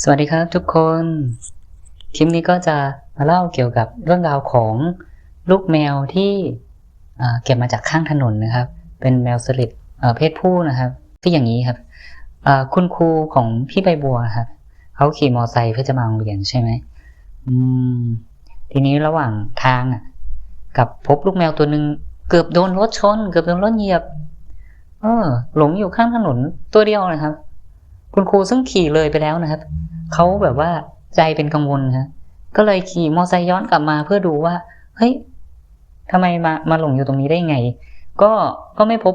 สวัสดีครับทุกคน คลิปนี้ก็จะมาเล่าเกี่ยวกับเรื่องราวของลูกแมวที่เก็บมาจากข้างถนนนะครับ เป็นแมวสลิดเพศผู้นะครับคืออย่างนี้ครับคุณครูของพี่ใบบัวครับเขาขี่มอไซค์เพื่อจะมาโรงเรียนใช่ไหมมทีนี้ระหว่างทางอะกับพบลูกแมวตัวหนึ่งเกือบโดนรถชน เกือบโดนรถเหยียบ เออ หลงอยู่ข้างถนนตัวเดียวนะครับ คุณครูซึ่งขี่เลยไปแล้วนะครับเขาแบบว่าใจเป็นกังวลครับก็เลยขี่มอไซค์ย้อนกลับมาเพื่อดูว่า เฮ้ยทำไมมามาหลงอยู่ตรงนี้ได้ไง ก็ก็ไม่พบ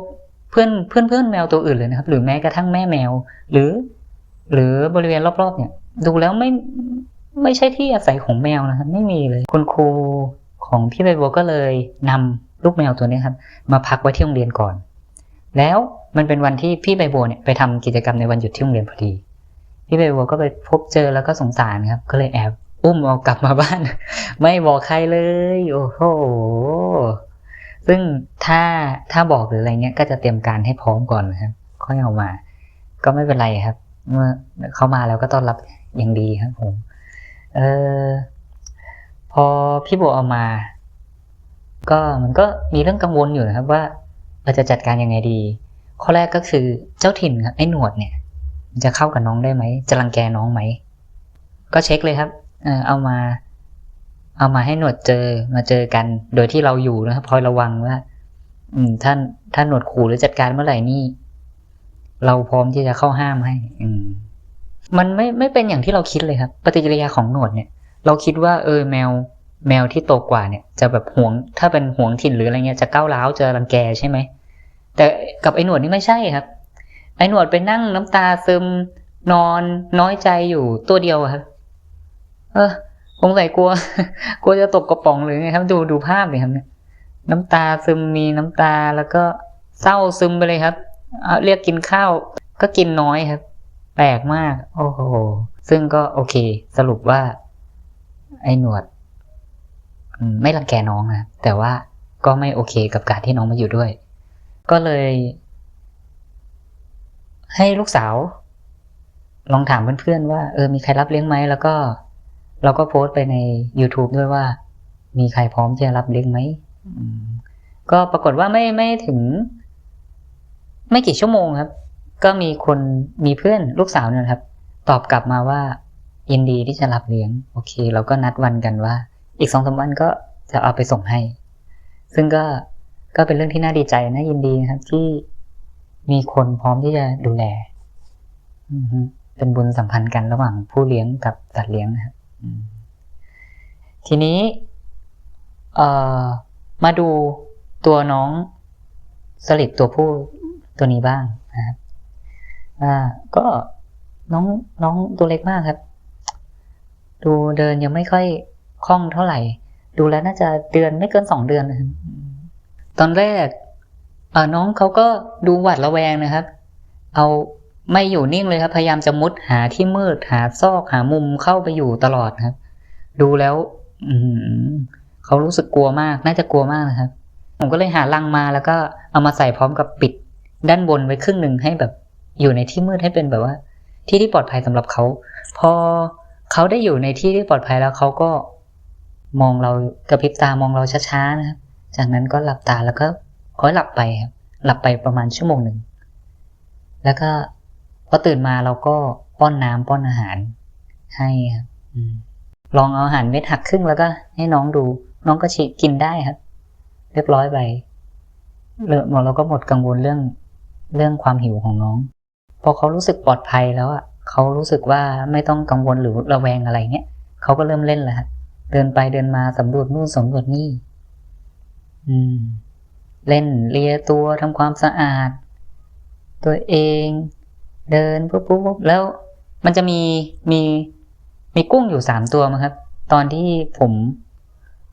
เพื่อนเพื่อนเพื่อนแมวตัวอื่นเลยนะครับ หรือแม้กระทั่งแม่แมว หรือ หรือบริเวณรอบๆ เนี่ย ดูแล้วไม่ไม่ใช่ที่อาศัยของแมวนะครับ ไม่มีเลยคุณครูของพี่ใบบัวก็เลยนำลูกแมวตัวนี้ครับ มาพักไว้ที่โรงเรียนก่อน แล้วมันเป็นวันที่พี่ใบบัวเนี่ยไปทำกิจกรรมในวันหยุดที่โรงเรียนพอดี พี่ใบบัวก็ไปพบเจอแล้วก็สงสารครับ ก็เลยแอบอุ้มเอากลับมาบ้าน ไม่บอกใครเลย โอ้โห ซึ่งถ้าถ้าบอกหรืออะไรเงี้ยก็จะเตรียมการให้พร้อมก่อนนะครับ ค่อยเอามา ก็ไม่เป็นไรครับ เมื่อเข้ามาแล้วก็ต้อนรับอย่างดีครับผม เออพอพี่บัวเอามา ก็มันก็มีเรื่องกังวลอยู่นะครับว่า เราจะจัดการยังไงดี ข้อแรกก็คือเจ้าถิ่นไอ้หนวดเนี่ย จะเข้ากับน้องได้ไหม จะรังแกน้องไหม ก็เช็คเลยครับ เออเอามา เอามาให้หนวดเจอมาเจอกัน โดยที่เราอยู่นะครับคอยระวังว่า อืมท่านท่านหนวดขู่หรือจัดการเมื่อไหร่นี่ เราพร้อมที่จะเข้าห้ามให้ อืม มันไม่ไม่เป็นอย่างที่เราคิดเลยครับ ปฏิกิริยาของหนวดเนี่ย เราคิดว่า เออแมวแมวที่โตกว่าเนี่ยจะแบบหวงถ้าเป็นหวงถิ่นหรืออะไรเงี้ยจะก้าวร้าวจะรังแกใช่ไหม แต่กับไอ้หนวดนี่ไม่ใช่ครับ ไอ้หนวดไปนั่งน้ำตาซึมนอนน้อยใจอยู่ตัวเดียวอะครับ เออสงสัยกลัว กลัวจะตกกระป๋องหรือไงครับ ดูดูภาพเลยครับเนี่ยน้ำตาซึมมีน้ำตาแล้วก็เศร้าซึมไปเลยครับเอาเรียกกินข้าวก็กินน้อยครับ แปลกมาก โอ้โห ซึ่งก็โอเค สรุปว่า ไอ้หนวดอืมไม่รังแกน้องนะแต่ว่าก็ไม่โอเคกับการที่น้องมาอยู่ด้วย ก็เลย ให้ลูกสาว ลองถามเพื่อนๆว่า เออ มีใครรับเลี้ยงไหม แล้วก็ เราก็โพสต์ไปใน YouTube ด้วยว่า มีใครพร้อมจะรับเลี้ยงไหมมก็ปรากฏว่าไม่ไม่ถึง ไม่กี่ชั่วโมงครับ ก็มีคนมีเพื่อนลูกสาวเนี่ยครับ ตอบกลับมาว่ายินดีที่จะรับเลี้ยง โอเค เราก็นัดวันกันว่า อีกสองสามวันก็จะเอาไปส่งให้ ซึ่งก็ ก็เป็นเรื่องที่น่าดีใจน่ายินดีนะครับ ที่มีคนพร้อมที่จะดูแลเป็นบุญสัมพันธ์กันระหว่างผู้เลี้ยงกับสัตว์เลี้ยงนะครับทีนี้เออมาดูตัวน้องสลิดตัวผู้ตัวนี้บ้างนะครับอ่าก็น้องน้องตัวเล็กมากครับ ดูเดินยังไม่ค่อยคล่องเท่าไหร่ ดูแล้วน่าจะเดือนไม่เกินสองเดือนนะครับ ตอนแรกน้องเขาก็ดูหวาดระแวงนะครับ เอาไม่อยู่นิ่งเลยครับ พยายามจะมุดหาที่มืดหาซอกหามุมเข้าไปอยู่ตลอดครับ ดูแล้ว อืเขารู้สึกกลัวมาก น่าจะกลัวมากนะครับ ผมก็เลยหาลังมาแล้วก็เอามาใส่พร้อมกับปิดด้านบนไว้ครึ่งหนึ่งให้แบบ อยู่ในที่มืดให้เป็นแบบว่า ที่ที่ปลอดภัยสำหรับเขา พอเขาได้อยู่ในที่ที่ปลอดภัยแล้วเขาก็มองเรากระพริบตามองเราช้าๆนะครับ จากนั้นก็หลับตาแล้วก็ค่อยหลับไปครับหลับไปประมาณชั่วโมงหนึ่ง แล้วก็พอตื่นมาเราก็ป้อนน้ำป้อนอาหาร ให้ครับลองเอาอาหารเม็ดหักครึ่งแล้วก็ให้น้องดู น้องก็ชิกินได้ครับ เรียบร้อยไปเริ่มเราก็หมดกังวลเรื่องเรื่องความหิวของน้อง พอเขารู้สึกปลอดภัยแล้วอะเขารู้สึกว่าไม่ต้องกังวลหรือระแวงอะไรเงี้ยเขาก็เริ่มเล่นแล้วเดินไปเดินมาสำรวจนู่นสำรวจนี่ เล่นเลียตัวทำความสะอาด ตัวเอง เดินปุ๊บปุ๊บแล้วมันจะมีมีมีกุ้งอยู่สามตัวมั้งครับ ตอนที่ผม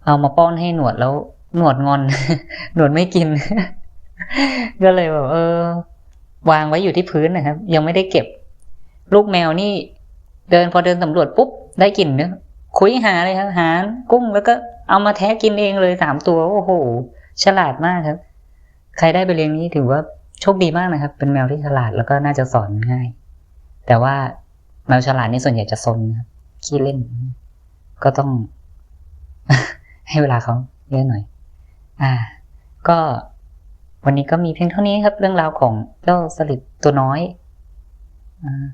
เอามาป้อนให้หนวดแล้วหนวดงอน หนวดไม่กิน ก็เลยแบบเออ วางไว้อยู่ที่พื้นนะครับ ยังไม่ได้เก็บ ลูกแมวนี่ เดินพอเดินสำรวจปุ๊บได้กลิ่นเนื้อ คุยหาเลยครับ หากุ้งแล้วก็เอามาแทะกินเองเลยสามตัวโอ้โห ฉลาดมากครับ ใครได้ไปเลี้ยงนี้ถือว่าโชคดีมากนะครับ เป็นแมวที่ฉลาดแล้วก็น่าจะสอนง่าย แต่ว่าแมวฉลาดนี่ส่วนใหญ่จะซนนะครับขี้เล่น ก็ต้อง ให้เวลาเขาเยอะหน่อย อ่า ก็วันนี้ก็มีเพียงเท่านี้ครับ เรื่องราวของเจ้าสลิดตัวน้อยอ่า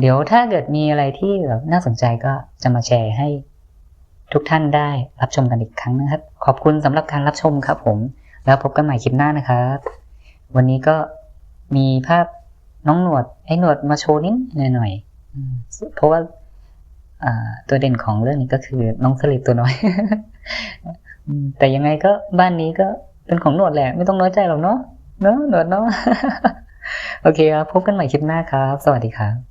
เดี๋ยวถ้าเกิดมีอะไรที่แบบน่าสนใจก็จะมาแชร์ให้ทุกท่านได้รับชมกันอีกครั้งนะครับ ขอบคุณสำหรับการรับชมครับผม แล้วพบกันใหม่คลิปหน้านะครับ วันนี้ก็มีภาพน้องหนวด ไอ้หนวดมาโชว์นิดหน่อยอืมเพราะว่าตัวเด่นของเรื่องนี้ก็คือน้องสลิดตัวน้อย แต่ยังไงก็บ้านนี้ก็เป็นของหนวดแหละ ไม่ต้องน้อยใจหรอกเนาะเนาะหนวดเนาะโอเคครับ พบกันใหม่คลิปหน้าครับ สวัสดีครับ